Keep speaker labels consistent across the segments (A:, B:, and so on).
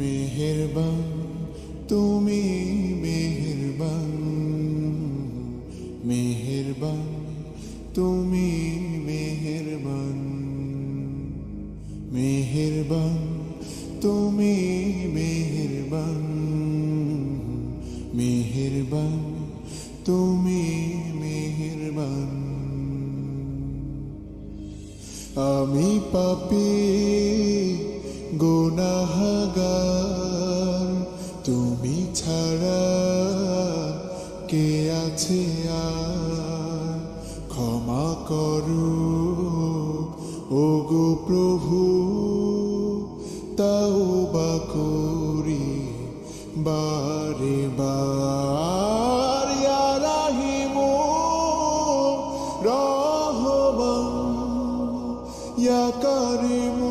A: মেহেরবান, তুমি মেহেরবান। মেহেরবান, তুমি মেহেরবান। মেহেরবান, তুমি মেহেরবান। মেহেরবান, তুমি মেহেরবান। আমি পাপি গোনাহাগার তুমি ছাড়া কে আছে আর? ক্ষমা করো ও গো প্রভু তাও বা করি বারে বার। রাহিমু রহমান, ইয়া কারিমু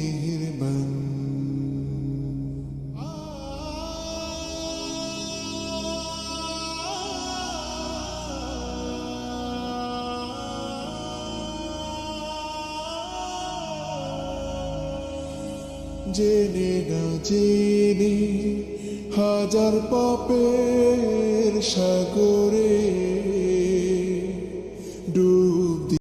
A: জেনে না জেনে হাজার পাপের সাগরে